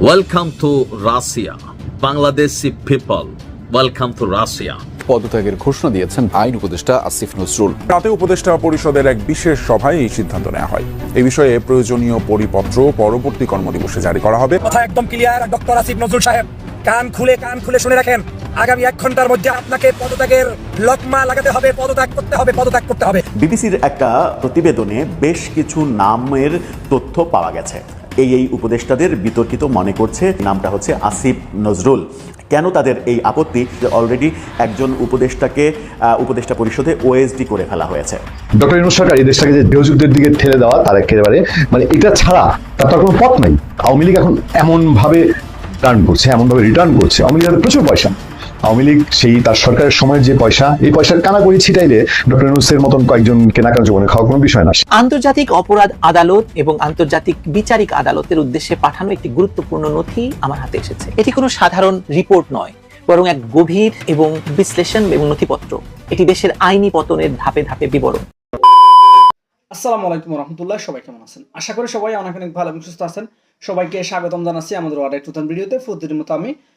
Welcome to Russia Bangladeshi people, welcome to Russia. পদত্যাগের ঘোষণা দিয়েছেন আইন উপদেষ্টা আসিফ নজরুল। রাতে উপদেষ্টা পরিষদের এক বিশেষ সভায় এই সিদ্ধান্ত নেওয়া হয়। এই বিষয়ে প্রয়োজনীয় পরিপত্র পরবর্তী কর্মদিবসে জারি করা হবে। কথা একদম ক্লিয়ার ডক্টর আসিফ নজরুল সাহেব। কান খুলে কান খুলে শুনে রাখেন। আগামী এক ঘণ্টার মধ্যে আপনাকে পদত্যাগের লকমা লাগাতে হবে পদত্যাগ করতে হবে পদত্যাগ করতে হবে। বিবিসির একটা প্রতিবেদনে বেশ কিছু নামের তথ্য পাওয়া গেছে। এই এই উপদেষ্টাদের বিতর্কিত মনে করছে। নামটা হচ্ছে আসিফ নজরুল। কেন তাদের এই আপত্তি? অলরেডি একজন উপদেষ্টাকে উপদেষ্টা পরিষদে ওএসডি করে ফেলা হয়েছে। ডক্টর ইউনুস সরকার এই দেশটাকে যে গৃহযুদ্ধের দিকে ঠেলে দেওয়া, তার একেবারে মানে এটা ছাড়া তার কোনো পথ নাই। আওয়ামী লীগ এখন এমন ভাবে টার্ন করছে এমন ভাবে রিটার্ন করছে। আওয়ামী লীগের প্রচুর পয়সা। আওয়ামী লীগ সেই তার সরকারের সময়ের যে পয়সা এই পয়সার কানা করে ছিটাইলে ডক্টর ইউনুসের মতন কয়েকজন কেনাকাটা জীবনে খাওয়া কোনো বিষয় না। আন্তর্জাতিক অপরাধ আদালত এবং আন্তর্জাতিক বিচারিক আদালতের উদ্দেশ্যে পাঠানো একটি গুরুত্বপূর্ণ নথি আমার হাতে এসেছে। এটি কোনো সাধারণ রিপোর্ট নয় বরং এক গভীর এবং বিশ্লেষণ এবং নথিপত্র। এটি দেশের আইনি পতনের ধাপে ধাপে বিবরণ। আসসালামু আলাইকুম রহমতুল্লাহ সবাই কেমন আছেন? আশা করি সবাই অনেক অনেক ভালো এবং সুস্থ আছেন। সবাইকে স্বাগতম জানাচ্ছি আমাদের অর্ডার নতুন ভিডিওতে। প্রতিদিন মতো আমি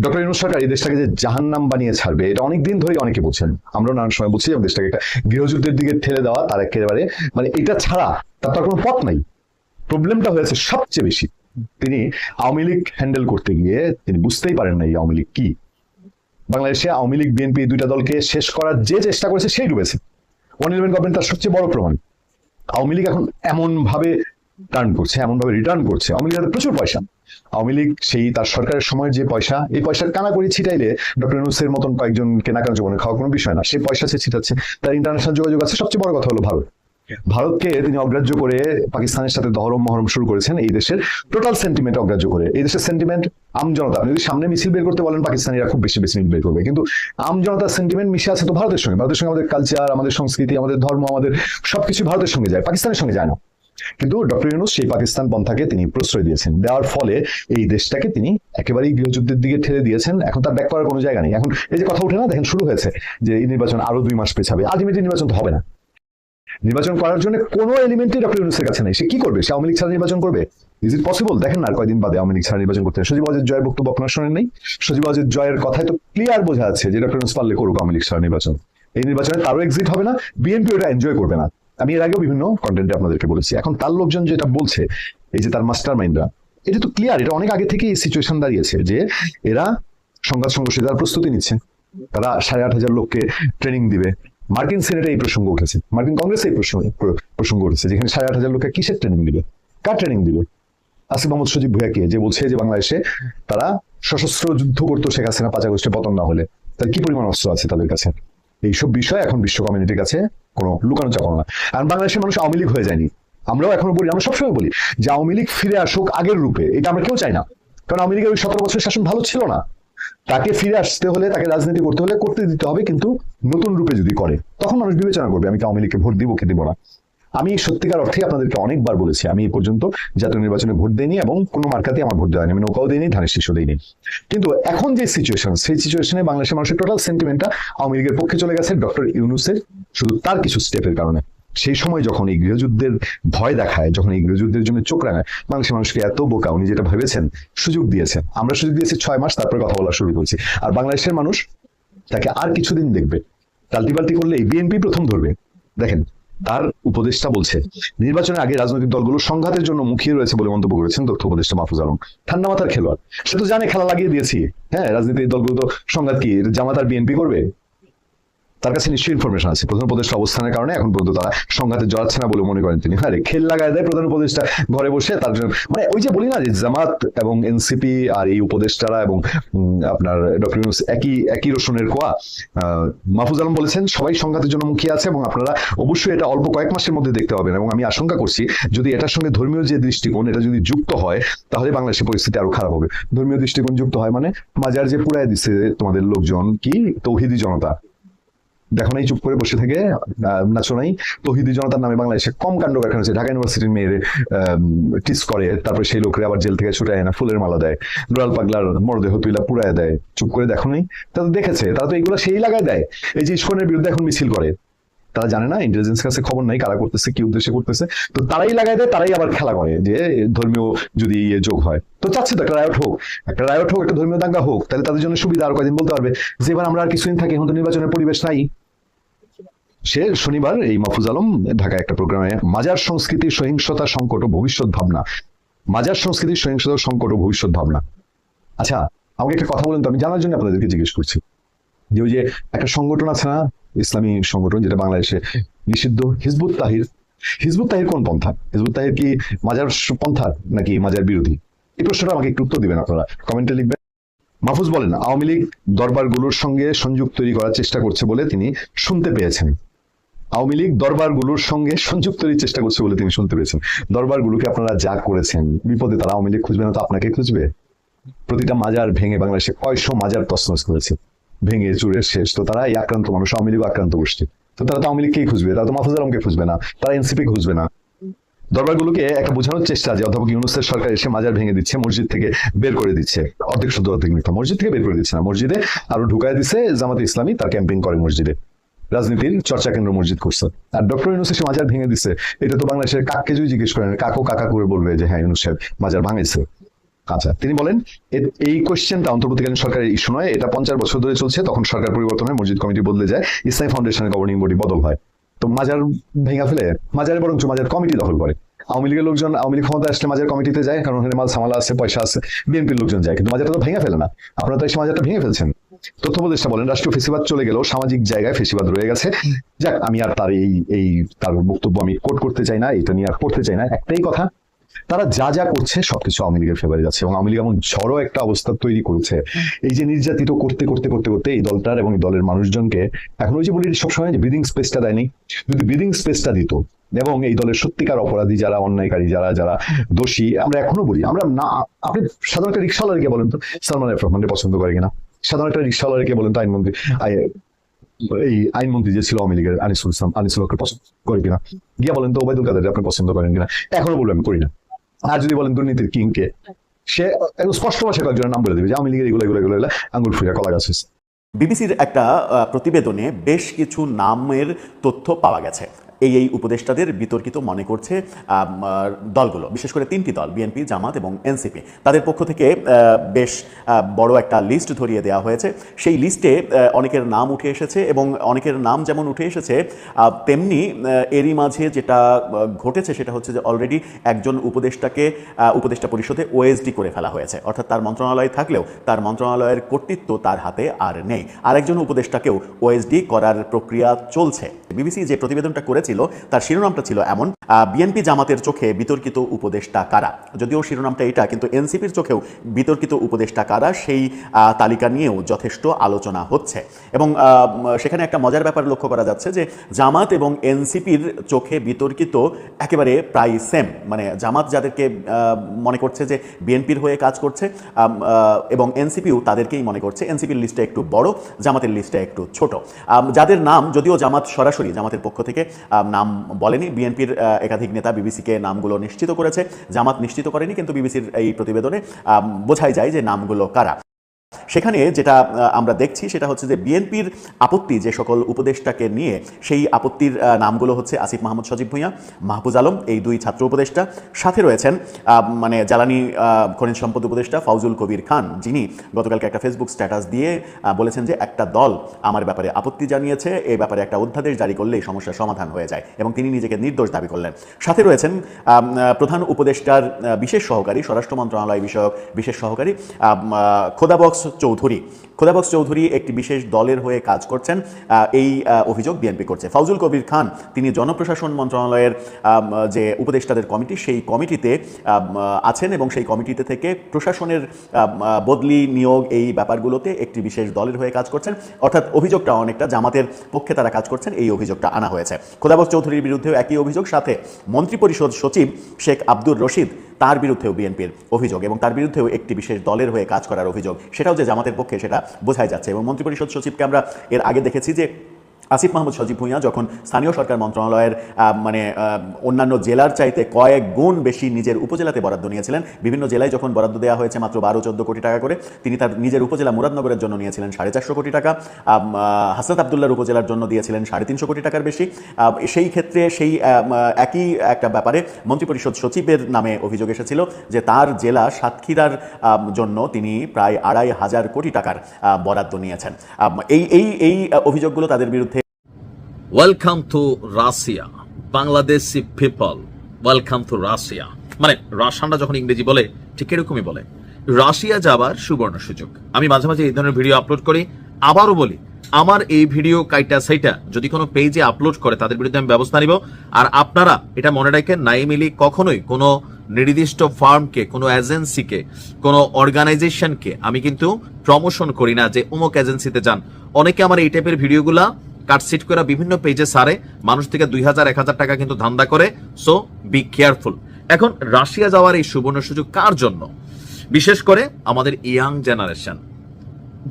ডক্টর ইউনুস সরকার এই দেশটাকে যে জাহান নাম বানিয়ে ছাড়বে, এটা অনেক দিন ধরেই অনেকে বলছেন। আমরা নানান সময় বলছি যে দেশটাকে একটা গৃহযুদ্ধের দিকে ঠেলে দেওয়া, তার একেবারে মানে এটা ছাড়া তার তো আর কোনো পথ নাই। প্রবলেমটা হয়েছে সবচেয়ে বেশি। তিনি আওয়ামী লীগ হ্যান্ডেল করতে গিয়ে তিনি বুঝতেই পারেন না এই আওয়ামী লীগ কি। বাংলাদেশে আওয়ামী লীগ, বিএনপি দুইটা দলকে শেষ করার যে চেষ্টা করেছে সেই ডুবেছে। ওয়ান ইলেভেন গভর্নমেন্ট তার সবচেয়ে বড় প্রমাণ। আওয়ামী লীগ এখন এমন ভাবে টার্ন করছে এমন ভাবে রিটার্ন করছে। আওয়ামী লীগের প্রচুর পয়সা। আওয়ামী লীগ সেই তার সরকারের সময়ের যে পয়সা এই পয়সার কানা করে ছিটাইলে ডক্টর ইউনুসের মতন কয়েকজন কেনাকাটা জীবনে খাওয়া কোনো বিষয় না। সেই পয়সা সে ছিটাচ্ছে। তার ইন্টারন্যাশনাল যোগাযোগ আছে। সবচেয়ে বড় কথা হলো ভারত। ভারতকে তিনি অগ্রাহ্য করে পাকিস্তানের সাথে দহরম মহরম শুরু করেছেন এই দেশের টোটাল সেন্টিমেন্ট অগ্রাহ্য করে। এই দেশের সেন্টিমেন্ট আম জনতা যদি সামনে মিছিল বের করতে বলেন পাকিস্তানিরা খুব বেশি বেশি বের করবে। কিন্তু আম জনতার সেন্টিমেন্ট মিশে আছে তো ভারতের সঙ্গে। ভারতের সঙ্গে আমাদের কালচার আমাদের সংস্কৃতি আমাদের ধর্ম আমাদের সবকিছু ভারতের সঙ্গে যায় পাকিস্তানের সঙ্গে যায় না। কিন্তু ডক্টর ইউনুস সেই পাকিস্তান পন্থাকে তিনি প্রশ্রয় দিয়েছেন। দেওয়ার ফলে এই দেশটাকে তিনি একেবারেই গৃহযুদ্ধের দিকে ঠেলে দিয়েছেন। এখন তার ব্যাক করার কোনো জায়গা নেই। এখন এই যে কথা উঠে না, দেখেন শুরু হয়েছে যে এই নির্বাচন আরও দুই মাস পেছাবে। আলটিমেটলি নির্বাচন তো হবে না। নির্বাচন করার জন্য কোনো এলিমেন্টই ডক্টর ইউনুসের কাছে নেই। সে কি করবে? সে আওয়ামী লীগ ছাড়া নির্বাচন করবে? ইজ ইট পসিবল দেখেন না আর কয়দিন বাদে আওয়ামী লীগ ছাড়া নির্বাচন করতে সজীব আজের জয়ের বক্তব্য আপনার শোনেন নেই? সজীব আজের জয়ের কথায় তো ক্লিয়ার বোঝা যাচ্ছে যে ডক্টর ইউনুস পারলে করুক আওয়ামী লীগ ছাড়া নির্বাচন। এই নির্বাচনে তারও এক্সিট হবে না। বিএনপি ওটা এনজয় করবে না। আমি এর আগেও বিভিন্ন কন্টেন্টে আপনাদেরকে বলেছি। এখন তার লোকজন যেটা বলছে, এই যে তার মাস্টার মাইন্ডরা এটা তো ক্লিয়ার এটা অনেক আগে থেকে এই সিচুয়েশন দাঁড়িয়েছে যে এরা সংঘাত সংঘর্ষে তারা প্রস্তুতি নিচ্ছে। তারা সাড়ে আট হাজার লোককে ট্রেনিং দিবে। মার্কিন সিনেটে এই প্রসঙ্গ উঠেছে। মার্কিন কংগ্রেসে এই প্রসঙ্গ প্রসঙ্গ উঠেছে যেখানে সাড়ে আট হাজার লোককে কিসের ট্রেনিং দিবে? কার ট্রেনিং দিবে? আসিফ মোহাম্মদ সজিব ভুয়াকে যে বলছে যে বাংলাদেশে তারা সশস্ত্র যুদ্ধ করতো শেখ হাসিনা পাঁচা গোষ্ঠী পতন না হলে। তার কি পরিমাণ অস্ত্র আছে তাদের কাছে? এইসব বিষয় এখন বিশ্ব কমিউনিটির কাছে কোনো লুকানো চাপানো না। কারণ বাংলাদেশের মানুষ আওয়ামী লীগ হয়ে যায়নি। আমরাও এখনও বলি, আমরা সবসময় বলি যে আওয়ামী লীগ ফিরে আসুক আগের রূপে। এটা আমরা কেউ চাই না। কারণ আওয়ামী লীগের ওই সতেরো বছর শাসন ভালো ছিল না। তাকে ফিরে আসতে হলে, তাকে রাজনীতি করতে হলে, করতে দিতে হবে, কিন্তু নতুন রূপে যদি করে, তখন মানুষ বিবেচনা করবে, আমি কি আওয়ামী লীগকে ভোট দিব কি দিব না। আমি সত্যিকার অর্থে আপনাদেরকে অনেকবার বলেছি, আমি এই পর্যন্ত জাতীয় নির্বাচনে ভোট দেইনি এবং কোনো মার্কাতে আমার ভোট দেওয়া আমি নৌকাও দিইনি, ধানের শীর্ষ দিইনি। কিন্তু এখন যে সিচুয়েশন সেই সিচুয়েশনে বাংলাদেশের মানুষের টোটাল সেন্টিমেন্টটা আওয়ামী লীগের পক্ষে চলে গেছে ডক্টর ইউনুসের শুধু তার কিছু স্টেপের কারণে। সেই সময় যখন এই গৃহযুদ্ধের ভয় দেখায়, যখন এই গৃহযুদ্ধের জন্য চোখ রাঙায়, বাংলাদেশের মানুষকে এত বোকা, উনি যেটা ভেবেছেন, সুযোগ দিয়েছেন। আমরা সুযোগ দিয়েছি ছয় মাস, তারপরে কথা বলা শুরু করছি। আর বাংলাদেশের মানুষ তাকে আর কিছুদিন দেখবে। পাল্টি করলে বিএনপি প্রথম ধরবে। দেখেন তার উপদেষ্টা বলছে, নির্বাচনের আগে রাজনৈতিক দলগুলো সংঘাতের জন্য মুখিয়ে রয়েছে বলে মন্তব্য করেছেন তথ্য উপদেষ্টা মাহফুজ আলম। ঠান্ডা মাথার খেলোয়াড়, সে তো জানে খেলা লাগিয়ে দিয়েছি। হ্যাঁ রাজনীতির দলগুলো তো সংঘাত কি? জামাত আর বিএনপি করবে? তার কাছে নিশ্চয়ই ইনফরমেশন আছে। প্রধান উপদেষ্টা অবস্থানের কারণে এখন পর্যন্ত তারা সংঘাতে জড়াচ্ছে না বলে মনে করেন তিনি। হ্যাঁ খেল লাগায় দেয় প্রধান উপদেষ্টা ঘরে বসে, তার জন্য মানে ওই যে বলি না যে জামাত এবং এনসিপি আর এই উপদেষ্টারা এবং আপনার ডক্টর ইউনুস একই একই রসুনের কোয়া মাহফুজ আলম বলেছেন, সবাই সংঘাতের জন্য মুখিয়ে আছে এবং আপনারা অবশ্যই এটা অল্প কয়েক মাসের মধ্যে দেখতে পাবেন এবং আমি আশঙ্কা করছি, যদি এটার সঙ্গে ধর্মীয় যে দৃষ্টিকোণ এটা যদি যুক্ত হয়, তাহলে বাংলাদেশের পরিস্থিতি আরও খারাপ হবে। ধর্মীয় দৃষ্টিকোণ যুক্ত হয় মানে মাজার যে পুরায় দিচ্ছে তোমাদের লোকজন, কি? তৌহিদি জনতা। দেখো নাই, চুপ করে বসে থেকে নাচো নাই। তহিদি জনতার নামে বাংলাদেশে কম কাণ্ড কারখানা আছে ঢাকা ইউনিভার্সিটির মেয়ের টিস করে, তারপরে সেই লোকরে আবার জেল থেকে ছুটে আয় না ফুলের মালা দেয়। নুরাল পাগলার মরদেহ তুইলা পুরায় দেয়। চুপ করে দেখো নাই। তারা দেখেছে, তারা তো এগুলো সেই লাগায় দেয়। এই যে ইস্কনের বিরুদ্ধে এখন মিছিল করে, তারা জানে না ইন্টেলিজেন্স কাছে খবর নাই, কারা করতেছে, কি উদ্দেশ্যে করতেছে। তো তারাই লাগাই দেয়, তারাই আবার খেলা করে যে, ধর্মীয় যদি ইয়ে যোগ হয়। তো চাচ্ছে তো একটা রায়ট হোক। একটা রায়ট হোক, একটা ধর্মীয় দাঙ্গা হোক, তাহলে তাদের জন্য সুবিধা আর কয়দিন বলতে পারবে। যে এবার আমরা আর কিছুদিন থাকি, এখন তো নির্বাচনের পরিবেশ নাই। সে শনিবার এই মাহফুজ আলম ঢাকায় একটা প্রোগ্রামে মাজার সংস্কৃতি সহিংসতা সংকট ও ভবিষ্যৎ ভাবনা। মাজার সংস্কৃতি সহিংসতা সংকট ও ভবিষ্যৎ ভাবনা। আচ্ছা আমাকে একটা কথা বলেন তো, আমি জানার জন্য আপনাদেরকে জিজ্ঞেস করছি। যে ওই যে একটা সংগঠন আছে না, ইসলামী সংগঠন যেটা বাংলাদেশে নিষিদ্ধ, হিজবুত তাহির। হিজবুত তাহির কোন পন্থা? হিজবুত তাহির কি মাজার পন্থা নাকি মাজার বিরোধী? এই প্রশ্নটা আমাকে একটু উত্তর দিবেন আপনারা, কমেন্টে লিখবেন। মাহফুজ বলেন, আওয়ামী লীগ দরবারগুলোর সঙ্গে সংযোগ তৈরি করার চেষ্টা করছে বলে তিনি শুনতে পেয়েছেন। আওয়ামী লীগ দরবারগুলোর সঙ্গে সংযোগ তৈরির চেষ্টা করছে বলে তিনি শুনতে পেয়েছেন। দরবারগুলোকে আপনারা যা করেছেন। বিপদে তারা আওয়ামী লীগ খুঁজবে না তো আপনাকে খুঁজবে? প্রতিটা মাজার ভেঙে বাংলাদেশে কয়শো মাজার তসনস করেছে। ভেঙে চুরে শেষ। তো তারা এই আক্রান্ত মানুষ, আওয়ামী লীগ আক্রান্ত গোষ্ঠী। তো তারা তো আওয়ামী লীগকেই খুঁজবে, তারা তো মাহফুজ আলমকে খুঁজবে না, তারা এনসিপি খুঁজবে না। দরবারগুলোকে একটা বোঝানোর চেষ্টা যে অধ্যাপক ইউনুসের সরকার এসে মাজার ভেঙে দিচ্ছে, মসজিদ থেকে বের করে দিচ্ছে। অর্ধেক শুদ্ধ অর্ধেক মিথ্যা মসজিদ থেকে বের করে দিচ্ছে না। মসজিদে আরও ঢুকায় দিচ্ছে জামাতে ইসলামী, তার ক্যাম্পিং করে মসজিদে। রাজনীতির চর্চা কেন্দ্র মসজিদ করছে আর ডক্টর ইউনুস এসে মাজার ভেঙে দিছে। এটা তো বাংলাদেশের কাককে যদি জিজ্ঞেস করেন, কাকো কাকা করে বলবে যে হ্যাঁ ইউনুস মাজার ভাঙেছে। আচ্ছা তিনি বলেন এই কোয়েশ্চেনটা অন্তর্বর্তীকালীন সরকারের ইস্যু নয়, এটা পঞ্চাশ বছর ধরে চলছে, তখন সরকার পরিবর্তন হয়, মসজিদ কমিটি বদলে যায় ইসলামী ফাউন্ডেশনের গভর্নিং বডি বদল হয়। তো মাজার ভেঙা ফেলে, মাজারে বরঞ্চ মাজার কমিটি দখল করে। আওয়ামী লীগের লোকজন, আওয়ামী লীগ ক্ষমতা আসলে মাজার কমিটিতে যায়, কারণ ওখানে মাল, সামালা আছে, পয়সা আছে, বিএনপির লোকজন যায়, কিন্তু মাজারটা তো ভেঙে ফেলে না। আপনারা তো এসে মাজারটা ভেঙে ফেলছেন। তথ্য উপদেষ্টা বলেন, রাষ্ট্রীয় ফেসিবাদ চলে গেলেও সামাজিক জায়গায় ফেসিবাদ রয়ে গেছে। যাক, আমি আর তার এই এই, তার বক্তব্য আমি কোট করতে চাই না, এটা নিয়ে আর পড়তে চাই না, একটাই কথা, তারা যা যা করছে, সবকিছু আওয়ামী লীগের ফেভারে যাচ্ছে, এবং আওয়ামী লীগ এমন ঝড়ো একটা অবস্থা তৈরি করেছে। এই যে নির্যাতিত করতে করতে করতে করতে এই দলটার এবং দলের মানুষজনকে, এখন ওই যে বলি সবসময় যে ব্রিদিং স্পেসটা দেয়নি, যদি ব্রিদিং স্পেসটা দিত এবং এই দলের সত্যিকার অপরাধী যারা, অন্যায়কারী যারা যারা দোষী, আমরা এখনও বলি, আমরা না, আপনি সাধারণ একটা রিক্সাওয়ালাকে বলেন তো, সালমান এফ রহমানকে পছন্দ করে কিনা? সাধারণ একটা রিক্সাওয়ালাকে বলেন তো আইনমন্ত্রী এই আইনমন্ত্রী যে ছিল আওয়ামী লীগের, আনিসুল ইসলাম, আনিসুল হককে পছন্দ করে কিনা? গিয়া বলেন তো, ওবায়দুল কাদের আপনি পছন্দ করেন কিনা? এখনও বলবেন করি না। আর যদি বলেন দুর্নীতির কিংকে সে একদম স্পষ্ট ভাষায় কয়েকজনের নাম বলে দেবে যে আওয়ামী লীগের এগুলো এগুলো এগুলো আঙ্গুল ফুলে কলা গাছ হয়েছে। বিবিসির একটা প্রতিবেদনে বেশ কিছু নামের তথ্য পাওয়া গেছে। এই এই উপদেষ্টাদের বিতর্কিত মনে করছে দলগুলো, বিশেষ করে তিনটি দল, বিএনপি, জামাত এবং এনসিপি। তাদের পক্ষ থেকে বেশ বড় একটা লিস্ট ধরিয়ে দেওয়া হয়েছে। সেই লিস্টে অনেকের নাম উঠে এসেছে এবং অনেকের নাম যেমন উঠে এসেছে তেমনি এরই মাঝে যেটা ঘটেছে সেটা হচ্ছে যে অলরেডি একজন উপদেষ্টাকে উপদেষ্টা পরিষদে ওএসডি করে ফেলা হয়েছে। অর্থাৎ তার মন্ত্রণালয় থাকলেও তার মন্ত্রণালয়ের কর্তৃত্ব তার হাতে আর নেই। আরেকজন উপদেষ্টাকেও ওএসডি করার প্রক্রিয়া চলছে। বিবিসি যে প্রতিবেদনটা করেছিল তার শিরোনামটা ছিল এমন বিএনপি জামাতের চোখে বিতর্কিত উপদেষ্টা কারা? যদিও শিরোনামটা এটা, কিন্তু এনসিপির চোখেও বিতর্কিত উপদেষ্টা কারা, সেই তালিকা নিয়েও যথেষ্ট আলোচনা হচ্ছে। এবং সেখানে একটা মজার ব্যাপার লক্ষ্য করা যাচ্ছে যে, জামাত এবং এনসিপির চোখে বিতর্কিত একেবারে প্রায় সেম মানে জামাত যাদেরকে মনে করছে যে বিএনপির হয়ে কাজ করছে এবং এনসিপিও তাদেরকেই মনে করছে। এনসিপির লিস্টটা একটু বড়, জামাতের লিস্টটা একটু ছোট। যাদের নাম, যদিও জামাত সরাসরি জামাতের পক্ষ থেকে নাম বলেনি। বিএনপির একাধিক নেতা বিবিসিকে নামগুলো নিশ্চিত করেছে। জামাত নিশ্চিত করেনি, কিন্তু বিবিসির এই প্রতিবেদনে বোঝাই যায় যে নামগুলো কারা। সেখানে যেটা আমরা দেখছি সেটা হচ্ছে যে বিএনপির আপত্তি যে সকল উপদেষ্টাকে নিয়ে সেই আপত্তির নামগুলো হচ্ছে আসিফ মাহমুদ সজীব ভূঁইয়া মাহফুজ আলম এই দুই ছাত্র উপদেষ্টা। সাথে রয়েছেন মানে জ্বালানি খনিজ সম্পদ উপদেষ্টা ফাউজুল কবির খান যিনি গতকালকে একটা ফেসবুক স্ট্যাটাস দিয়ে বলেছেন যে একটা দল আমার ব্যাপারে আপত্তি জানিয়েছে এই ব্যাপারে একটা অধ্যাদেশ জারি করলেই সমস্যার সমাধান হয়ে যায় এবং তিনি নিজেকে নির্দোষ দাবি করলেন। সাথে রয়েছেন প্রধান উপদেষ্টার বিশেষ সহকারী স্বরাষ্ট্র মন্ত্রণালয় বিষয়ক বিশেষ সহকারী আম, আহ, খোদাবক্স চৌধুরী খোদাবক্স চৌধুরী একটি বিশেষ দলের হয়ে কাজ করছেন এই অভিযোগ বিএনপি করছে। ফাউজুল কবির খান, তিনি জনপ্রশাসন মন্ত্রণালয়ের যে উপদেষ্টাদের কমিটি, সেই কমিটিতে আছেন এবং সেই কমিটিতে থেকে প্রশাসনের বদলি, নিয়োগ এই ব্যাপারগুলোতে একটি বিশেষ দলের হয়ে কাজ করছেন। অর্থাৎ অভিযোগটা অনেকটা জামাতের পক্ষে তারা কাজ করছেন, এই অভিযোগটা আনা হয়েছে। খোদাবক্স চৌধুরীর বিরুদ্ধেও একই অভিযোগ, সাথে মন্ত্রিপরিষদ সচিব শেখ আব্দুর রশিদ, তার বিরুদ্ধেও বিএনপির অভিযোগ এবং তার বিরুদ্ধেও একটি বিশেষ দলের হয়ে কাজ করার অভিযোগ। সেটাও যে জামাতের পক্ষে, সেটা বোঝাই যাচ্ছে এবং মন্ত্রিপরিষদ সচিবকে আমরা এর আগে দেখেছি যে আসিফ মাহমুদ সজীব ভুঁইয়া যখন স্থানীয় সরকার মন্ত্রণালয়ের মানে অন্যান্য জেলার চাইতে কয়েক গুণ বেশি নিজের উপজেলাতে বরাদ্দ নিয়েছিলেন বিভিন্ন জেলায় যখন বরাদ্দ দেওয়া হয়েছে মাত্র বারো চোদ্দ কোটি টাকা করে তিনি তার নিজের উপজেলা মুরাদনগরের জন্য নিয়েছিলেন সাড়ে চারশো কোটি টাকা আহ, আবদুল্লার উপজেলার জন্য দিয়েছিলেন সাড়ে তিনশো কোটি টাকার বেশি সেই ক্ষেত্রে সেই একই একটা ব্যাপারে মন্ত্রিপরিষদ সচিবের নামে অভিযোগ এসেছিল যে তার জেলা সাতক্ষীরার জন্য তিনি প্রায় আড়াই হাজার কোটি টাকার বরাদ্দ নিয়েছেন। এই এই এই অভিযোগগুলো তাদের বিরুদ্ধে welcome to Russia Bangladeshi people welcome to Russia মানে রাশিয়ানরা যখন ইংরেজি বলে, ঠিক এরকমই বলে। রাশিয়া যাবার সুবর্ণ সুযোগ। আমি মাঝে মাঝে এই ধরনের ভিডিও আপলোড করি, আবারও বলি, আমার এই ভিডিও কাইটা সাইটা যদি কোনো পেজে আপলোড করে, তাদের বিরুদ্ধে আমি ব্যবস্থা নিব। আর আপনারা এটা মনে রাখেন, নাইমিলি কখনোই কোনো নির্দিষ্ট ফার্মকে, কোনো এজেন্সিকে কোনো অর্গানাইজেশনকে আমি কিন্তু প্রমোশন করি না যে অমুক এজেন্সিতে যান। অনেকে আমার এই টাইপের ভিডিওগুলা কাটসিট করে বিভিন্ন পেজে সারে, মানুষ থেকে দুই হাজার, এক হাজার টাকা কিন্তু ধান্দা করে। সো বি কেয়ারফুল এখন রাশিয়া যাওয়ার এই সুবর্ণ সুযোগ কার জন্য? বিশেষ করে আমাদের ইয়াং জেনারেশন,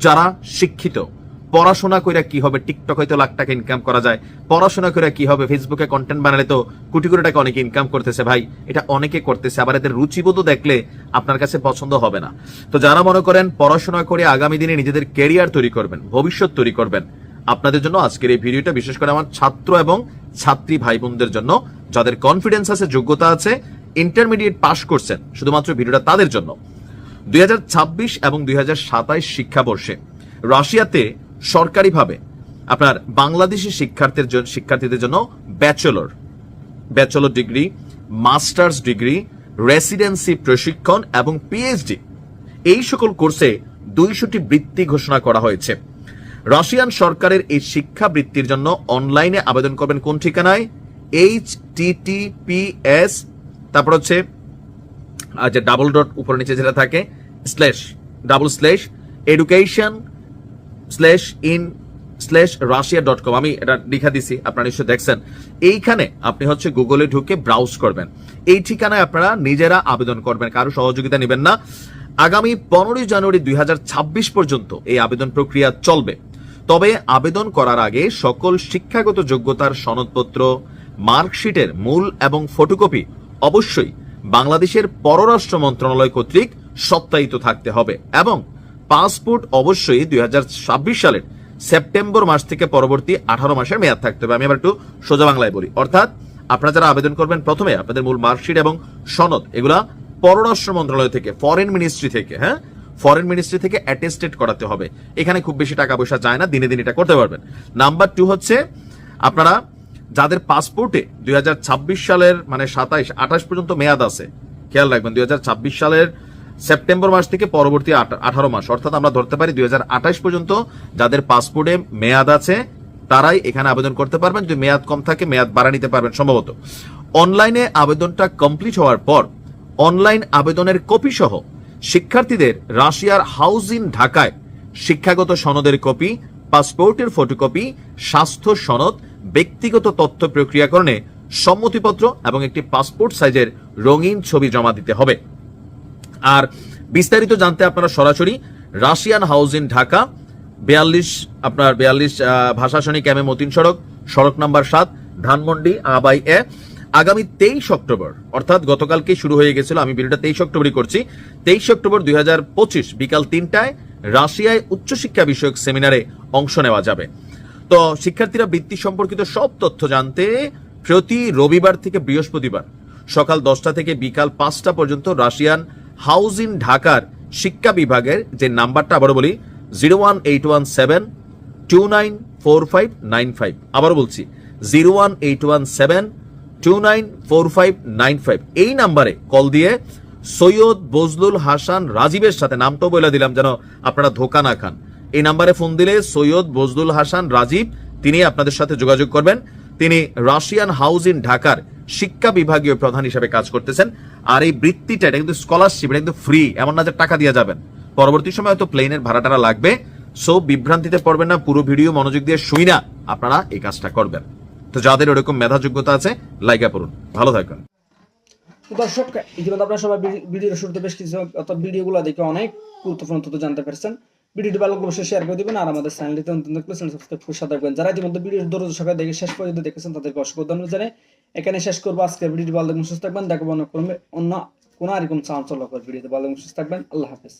যারা শিক্ষিত। পড়াশোনা করে কি হবে? টিকটক হয়তো লাখ টাকা ইনকাম করা যায়। পড়াশোনা করে কি হবে? ফেসবুকে কন্টেন্ট বানালে তো কোটি কোটি টাকা অনেকে ইনকাম করতেছে ভাই। এটা অনেকে করতেছে, আবার এদের রুচিবোধ দেখলে আপনার কাছে পছন্দ হবে না। তো যারা মনে করেন পড়াশোনা করে আগামী দিনে নিজেদের কেরিয়ার তৈরি করবেন, ভবিষ্যৎ তৈরি করবেন আপনাদের জন্য আজকের এই ভিডিওটা, বিশেষ করে আমার ছাত্র এবং ছাত্রী ভাই বোনদের জন্য, যাদের কনফিডেন্স আছে, যোগ্যতা আছে ইন্টারমিডিয়েট পাশ করছেন, শুধুমাত্র ভিডিওটা তাদের জন্য। দুই হাজার ছাব্বিশ এবং দুই শিক্ষাবর্ষে রাশিয়াতে সরকারিভাবে আপনার বাংলাদেশি শিক্ষার্থীর জন্য শিক্ষার্থীদের জন্য bachelor bachelor degree masters degree residency প্রশিক্ষণ এবং পিএইচডি এই সকল কোর্সে দুইশোটি বৃত্তি ঘোষণা করা হয়েছে। রাশিয়ান সরকারের এই শিক্ষা বৃত্তির জন্য অনলাইনে আবেদন করবেন কোন ঠিকানায়? এইচ টিটিপিএস তারপর হচ্ছে যে ডাবল ডট উপরে নিচে যেটা থাকে slash double slash education slash in slash Russia dot com আমি এটা লিখা দিছি, আপনারা নিশ্চয় দেখছেন। এইখানে আপনি হচ্ছে গুগলে ঢুকে ব্রাউজ করবেন। এই ঠিকানায় আপনারা নিজেরা আবেদন করবেন, কারও সহযোগিতা নেবেন না। আগামী পনেরোই জানুয়ারি দুই হাজার ছাব্বিশ পর্যন্ত এই আবেদন প্রক্রিয়া চলবে। তবে আবেদন করার আগে সকল শিক্ষাগত যোগ্যতার সনদপত্র, মার্কশিটের মূল এবং ফটোকপি অবশ্যই বাংলাদেশের পররাষ্ট্র মন্ত্রণালয় কর্তৃক সত্যায়িত থাকতে হবে এবং পাসপোর্ট অবশ্যই দুই হাজার ছাব্বিশ সালের সেপ্টেম্বর মাস থেকে পরবর্তী আঠারো মাসের মেয়াদ থাকতে হবে। আমি আবার একটু সোজা বাংলায় বলি। অর্থাৎ আপনারা যারা আবেদন করবেন প্রথমে আপনাদের মূল মার্কশিট এবং সনদ, এগুলা পররাষ্ট্র মন্ত্রণালয় থেকে ফরেন মিনিস্ট্রি থেকে হ্যাঁ? ফরেন মিনিস্ট্রি থেকে অ্যাটেস্টেড করাতে হবে। এখানে খুব বেশি টাকা পয়সা যায় না, দিনে দিনে এটা করতে পারবেন। নাম্বার টু হচ্ছে, আপনারা যাদের পাসপোর্টে দুই সালের মানে সাতাইশ, আঠাশ পর্যন্ত মেয়াদ আছে, খেয়াল রাখবেন, দুই সালের সেপ্টেম্বর মাস থেকে পরবর্তী আঠারো মাস, অর্থাৎ আমরা ধরতে পারি দুই হাজার আঠাশ পর্যন্ত যাদের পাসপোর্টে মেয়াদ আছে, তারাই এখানে আবেদন করতে পারবেন। যদি মেয়াদ কম থাকে, মেয়াদ বাড়া নিতে পারবেন সম্ভবত। অনলাইনে আবেদনটা কমপ্লিট হওয়ার পর অনলাইন আবেদনের কপি সহ শিক্ষার্থীদের রাশিয়ার হাউস ইন ঢাকায় শিক্ষাগত সনদের কপি, পাসপোর্টের ফটোকপি, স্বাস্থ্য সনদ, ব্যক্তিগত তথ্য প্রক্রিয়াকরণে সম্মতিপত্র এবং একটি পাসপোর্ট সাইজের রঙিন ছবি জমা দিতে হবে। আর বিস্তারিত জানতে আপনারা সরাসরি রাশিয়ান ইন ঢাকা, বিয়াল্লিশ, আপনার বিয়াল্লিশ ভাষাশনী ক্যামে মতিন সড়ক সড়ক নাম্বার সাত, ধানমন্ডি আবাই এ। আগামী তেইশ অক্টোবর, অর্থাৎ গতকালকে শুরু হয়ে গেছিল, আমি ভিডিওটা তেইশ অক্টোবরই করছি, তেইশ অক্টোবর দুই বিকাল তিনটায় রাশিয়ায় উচ্চশিক্ষা বিষয়ক সেমিনারে অংশ নেওয়া যাবে। তো শিক্ষার্থীরা বৃত্তি সম্পর্কিত সব তথ্য জানতে প্রতি রবিবার থেকে বৃহস্পতিবার সকাল দশটা থেকে বিকাল পাঁচটা পর্যন্ত রাশিয়ান হাউস ইন ঢাকার শিক্ষা বিভাগের যে নাম্বারটা আবারও বলি, zero one eight one seven two nine four five nine five. আবারও বলছি, zero one eight one seven two nine four five nine five এই নাম্বারে কল দিয়ে সৈয়দ বজলুল হাসান রাজীবের সাথে নামটাও বলে দিলাম যেন আপনারা ধোকা না খান। এই নাম্বারে ফোন দিলে সৈয়দ বজদুল হাসান রাজীব, তিনি আপনাদের সাথে যোগাযোগ করবেন। তিনি রাশিয়ান হাউস ইন ঢাকার শিক্ষা বিভাগীয় প্রধান হিসেবে কাজ করতেছেন। আর এই বৃত্তিটা, এটা কিন্তু স্কলারশিপ এটা কিন্তু ফ্রি এমন না যে টাকা দিয়ে যাবেন। পরবর্তী সময় হয়তো প্লেনের ভাড়াটারা লাগবে। সো বিভ্রান্তিতে পড়বেন না, পুরো ভিডিও মনোযোগ দিয়ে শুই না। আপনারা এই কাজটা করবেন। তো যাদের ওরকম মেধা যোগ্যতা আছে লাইকা পড়ুন। ভালো থাকবেন। দর্শক, ইতিমধ্যে আপনারা সবাই ভিডিওর শুরুতে বেশ কিছু, অর্থাৎ ভিডিওগুলো দেখে অনেক গুরুত্বপূর্ণ তথ্য জানতে পারছেন। ভিডিওটি ভালো অবশ্যই শেয়ার করে দেবেন আর আমাদের চ্যানেলটিতে দেখলে চ্যানেল সাবস্ক্রাইব করে সাথে যারা ইতিমধ্যে ভিডিওর দরজ সকালে দেখে শেষ পর্যন্ত দেখেছেন, তাদেরকে অসংখ্য ধন্যবাদ জানাই। এখানে শেষ করব আজকে ভিডিওটি। ভালো লাগলে সুস্থ থাকবেন। দেখাবো অন্য কোনো অন্য কোনো আর কোনো চাঞ্চল্যকর ভিডিওতে। ভালো লাগলে সুস্থ থাকবেন। আল্লাহ হাফেজ।